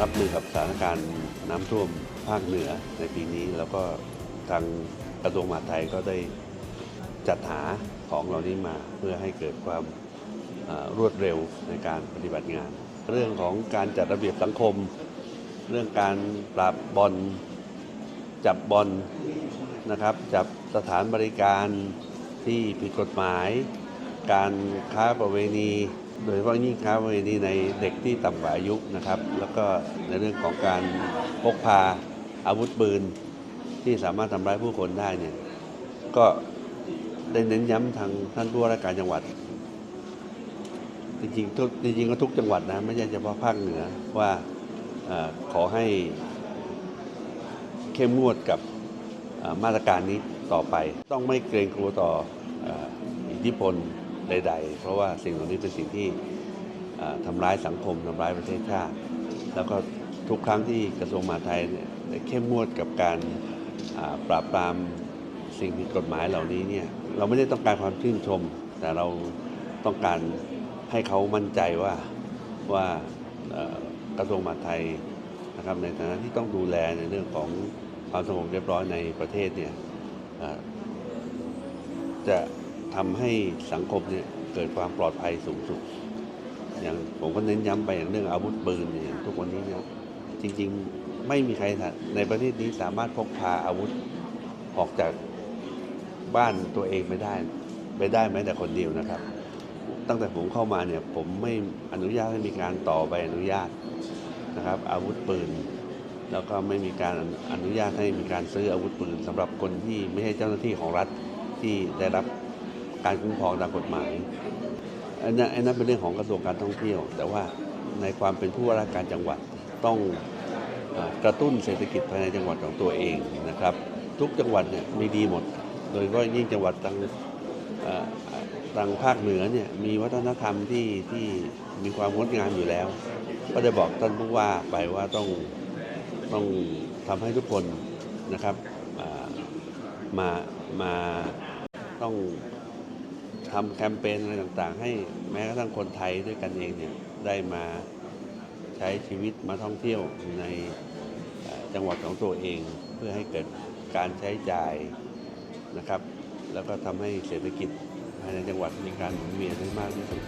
รับมือกับสถานการณ์น้ำท่วมภาคเหนือในปีนี้ แล้วก็ทางกระทรวงมหาดไทยก็ได้จัดหาของเหล่านี้มาเพื่อให้เกิดความรวดเร็วในการปฏิบัติงาน เรื่องของการจัดระเบียบสังคม เรื่องการปราบบอลจับบอลนะครับ จับสถานบริการที่ผิดกฎหมาย การค้าประเวณี โดยเฉพาะยิ่งค้าประเวณีในเด็กที่ต่ำกว่าอายุนะครับ แล้วก็ในเรื่องของการพกพาอาวุธปืนที่สามารถทำร้ายผู้คนได้เนี่ยก็ได้เน้นย้ำทางท่านผู้ว่าราชการจังหวัด จริงๆทุกจริงๆก็ทุกจังหวัดนะไม่ใช่เฉพาะภาคเหนือว่าอขอให้เข้มงวดกับมาตรการนี้ต่อไป ต้องไม่เกรงกลัวต่ออิทธิพล ใด ๆ เพราะว่าสิ่งเหล่านี้เป็นสิ่งที่ทำร้ายสังคมทำร้ายประเทศชาติ แล้วก็ทุกครั้งที่กระทรวงมหาดไทยเนี่ยได้เข้มงวดกับการปราบปรามสิ่งผิดกฎหมายเหล่านี้เนี่ยเราไม่ได้ต้องการความชื่นชม แต่เราต้องการให้เขามั่นใจว่าว่ากระทรวงมหาดไทยนะครับในฐานะที่ต้องดูแลในเรื่องของความสงบเรียบร้อยในประเทศเนี่ยจะ ทำให้สังคมเนี่ยเกิดความปลอดภัยสูงสุด อย่างผมก็เน้นย้ำไปอย่างเรื่องอาวุธปืนเนี่ยทุกวันนี้เนี่ยจริงๆไม่มีใครในประเทศนี้สามารถพกพาอาวุธออกจากบ้านตัวเองไปได้ไปได้แม้แต่คนเดียวนะครับ ตั้งแต่ผมเข้ามาเนี่ยผมไม่อนุญาตให้มีการต่อใบอนุญาตนะครับ อาวุธปืน แล้วก็ไม่มีการอนุญาตให้มีการซื้ออาวุธปืนสำหรับคนที่ไม่ใช่เจ้าหน้าที่ของรัฐที่ได้รับ การคุ้มครองตามกฎหมายอันนั้นอันนั้นเป็นเรื่องของกระทรวงการท่องเที่ยว แต่ว่าในความเป็นผู้ว่าราชการจังหวัดต้องกระตุ้นเศรษฐกิจภายในจังหวัดของตัวเองนะครับ ทุกจังหวัดเนี่ยมีดีหมด โดยเฉพาะยิ่งจังหวัดทางทางภาคเหนือเนี่ยมีวัฒนธรรมที่ที่มีความงดงามอยู่แล้ว ก็จะบอกท่านผู้ว่าไปว่าต้องต้องทำให้ทุกคนนะครับมามาต้อง ทำแคมเปญอะไรต่างๆ ให้แม้กระทั่งคนไทยด้วยกันเองเนี่ยได้มาใช้ชีวิตมาท่องเที่ยวในจังหวัดของตัวเอง เพื่อให้เกิดการใช้จ่ายนะครับ แล้วก็ทำให้เศรษฐกิจภายในจังหวัดมีการหมุนเวียนได้มากที่สุด